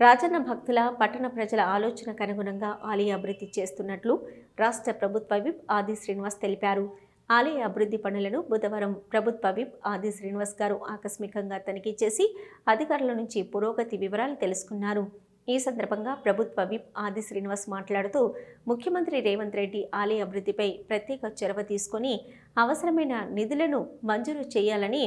రాజన్న భక్తుల పట్టణ ప్రజల ఆలోచనకు అనుగుణంగా ఆలయ అభివృద్ధి చేస్తున్నట్లు రాష్ట్ర ప్రభుత్వ విప్ ఆది శ్రీనివాస్ తెలిపారు. ఆలయ అభివృద్ధి పనులను బుధవారం ప్రభుత్వ విప్ ఆది శ్రీనివాస్ గారు ఆకస్మికంగా తనిఖీ చేసి అధికారుల నుంచి పురోగతి వివరాలు తెలుసుకున్నారు. ఈ సందర్భంగా ప్రభుత్వ విప్ ఆది శ్రీనివాస్ మాట్లాడుతూ ముఖ్యమంత్రి రేవంత్ రెడ్డి ఆలయ అభివృద్ధిపై ప్రత్యేక చొరవ తీసుకొని అవసరమైన నిధులను మంజూరు చేయాలని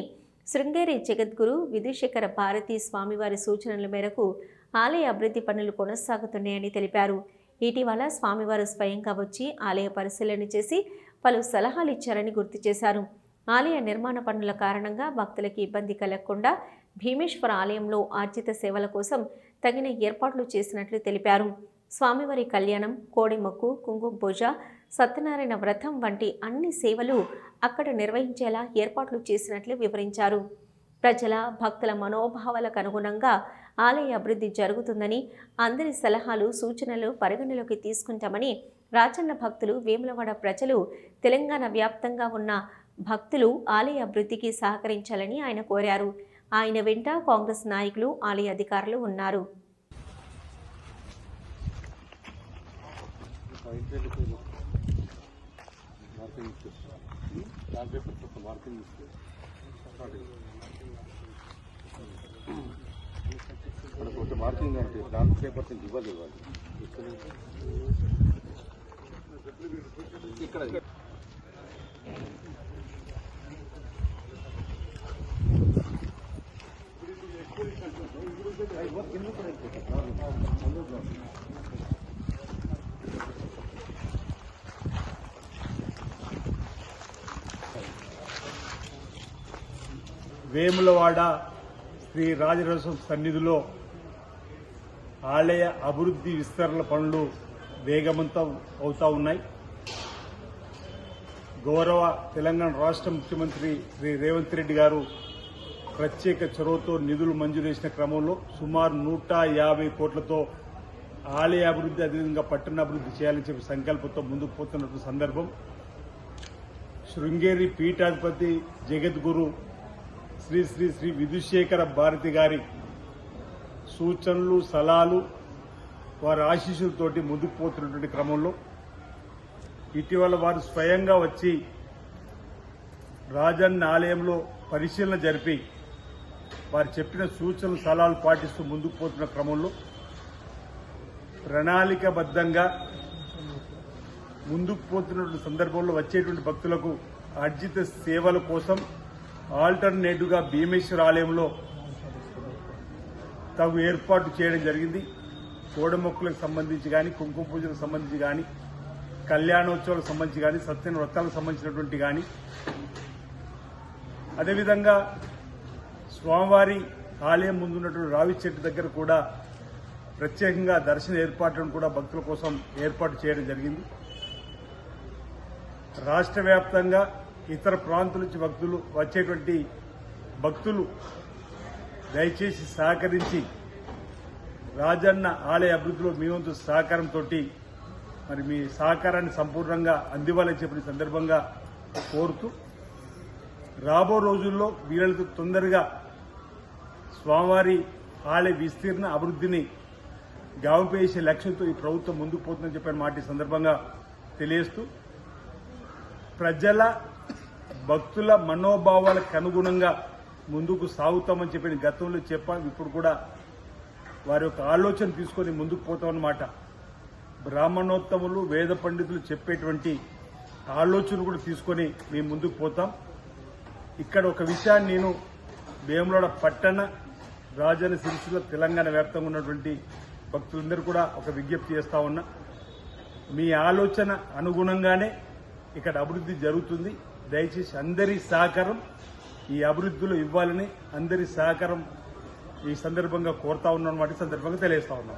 శృంగేరి జగద్గురు విధుశేఖర భారతీ స్వామివారి సూచనల మేరకు ఆలయ అభివృద్ధి పనులు కొనసాగుతున్నాయని తెలిపారు. ఇటీవల స్వామివారు స్వయంగా వచ్చి ఆలయ పరిశీలన చేసి పలు సలహాలు ఇచ్చారని గుర్తు చేశారు. ఆలయ నిర్మాణ పనుల కారణంగా భక్తులకి ఇబ్బంది కలగకుండా భీమేశ్వర ఆలయంలో ఆర్జిత సేవల కోసం తగిన ఏర్పాట్లు చేసినట్లు తెలిపారు. స్వామివారి కళ్యాణం కోడిమొక్కు కుంకుమ పూజ సత్యనారాయణ వ్రతం వంటి అన్ని సేవలు అక్కడ నిర్వహించేలా ఏర్పాట్లు చేసినట్లు వివరించారు. ప్రజల భక్తుల మనోభావాలకు అనుగుణంగా ఆలయ అభివృద్ధి జరుగుతుందని అందరి సలహాలు సూచనలు పరిగణలోకి తీసుకుంటామని రాచన్న భక్తులు వేములవాడ ప్రజలు తెలంగాణ వ్యాప్తంగా ఉన్న భక్తులు ఆలయ అభివృద్ధికి సహకరించాలని ఆయన కోరారు. ఆయన వెంట కాంగ్రెస్ నాయకులు ఆలయ అధికారులు ఉన్నారు. మార్కింగ్ దాని పేపర్ నుంచి ఇవ్వాలి ఇవ్వాలి ఇక్కడ వేములవాడ శ్రీ రాజరసం సన్నిధిలో ఆలయ అభివృద్ధి విస్తరణ పనులు వేగవంతం అవుతా ఉన్నాయి. గౌరవ తెలంగాణ రాష్ట్ర ముఖ్యమంత్రి శ్రీ రేవంత్ రెడ్డి గారు ప్రత్యేక చొరవతో నిధులు మంజూరు చేసిన క్రమంలో సుమారు నూట యాభై కోట్లతో ఆలయ అభివృద్ధి అదేవిధంగా పట్టణాభివృద్ధి చేయాలని చెప్పి సంకల్పంతో ముందుకు పోతున్న సందర్భం. శృంగేరి పీఠాధిపతి జగద్గురు శ్రీ శ్రీ శ్రీ విధుశేఖర భారతి గారి సూచనలు సలహాలు వారి ఆశీస్సులతోటి ముందుకు పోతున్నటువంటి క్రమంలో. ఇటీవల వారు స్వయంగా వచ్చి రాజన్న ఆలయంలో పరిశీలన జరిపి వారు చెప్పిన సూచనలు సలహాలు పాటిస్తూ ముందుకు పోతున్న క్రమంలో ప్రణాళికబద్ధంగా ముందుకు పోతున్నటువంటి సందర్భంలో వచ్చేటువంటి భక్తులకు అర్జిత సేవల కోసం ఆల్టర్నేటివ్గా భీమేశ్వర ఆలయంలో తగు ఏర్పాటు చేయడం జరిగింది. కోడమొక్కులకు సంబంధించి కానీ కుంకుమ పూజలకు సంబంధించి కానీ కళ్యాణోత్సవాలకు సంబంధించి కానీ సత్యన వ్రతాలకు సంబంధించినటువంటి కానీ అదేవిధంగా స్వామివారి ఆలయం ముందున్నటువంటి రావి చెట్టు దగ్గర కూడా ప్రత్యేకంగా దర్శన ఏర్పాట్లను కూడా భక్తుల కోసం ఏర్పాటు చేయడం జరిగింది. రాష్ట్ర వ్యాప్తంగా ఇతర ప్రాంతాల నుంచి భక్తులు వచ్చేటువంటి భక్తులు దయచేసి సహకరించి రాజన్న ఆలయ అభివృద్ధిలో మీ వంతు సహకారంతో మరి మీ సహకారాన్ని సంపూర్ణంగా అందివ్వాలని చెప్పిన సందర్భంగా కోరుతూ రాబో రోజుల్లో వీళ్ళతో తొందరగా స్వామివారి ఆలయ విస్తీర్ణ అభివృద్ధిని గావిపేసే లక్ష్యంతో ఈ ప్రభుత్వం ముందుకు పోతుందని చెప్పిన మాట సందర్భంగా తెలియస్తూ ప్రజల భక్తుల మనోభావాలకు అనుగుణంగా ముందుకు సాగుతామని చెప్పి గతంలో చెప్పాం. ఇప్పుడు కూడా వారి యొక్క ఆలోచన తీసుకొని ముందుకు పోతామన్నమాట. బ్రాహ్మణోత్తములు వేద పండితులు చెప్పేటువంటి ఆలోచన కూడా తీసుకొని మేము ముందుకు పోతాం. ఇక్కడ ఒక విషయాన్ని నేను వేములవాడ పట్టణ రాజన సిరిసిల్ల తెలంగాణ వ్యాప్తంగా ఉన్నటువంటి భక్తులందరూ కూడా ఒక విజ్ఞప్తి చేస్తా ఉన్నా. మీ ఆలోచన అనుగుణంగానే ఇక్కడ అభివృద్ధి జరుగుతుంది. దయచేసి అందరి సహకారం ఈ అభివృద్ధిలో ఇవ్వాలని అందరి సహకారం ఈ సందర్భంగా కోరుతా ఉన్నాం సందర్భంగా తెలియజేస్తా ఉన్నాం.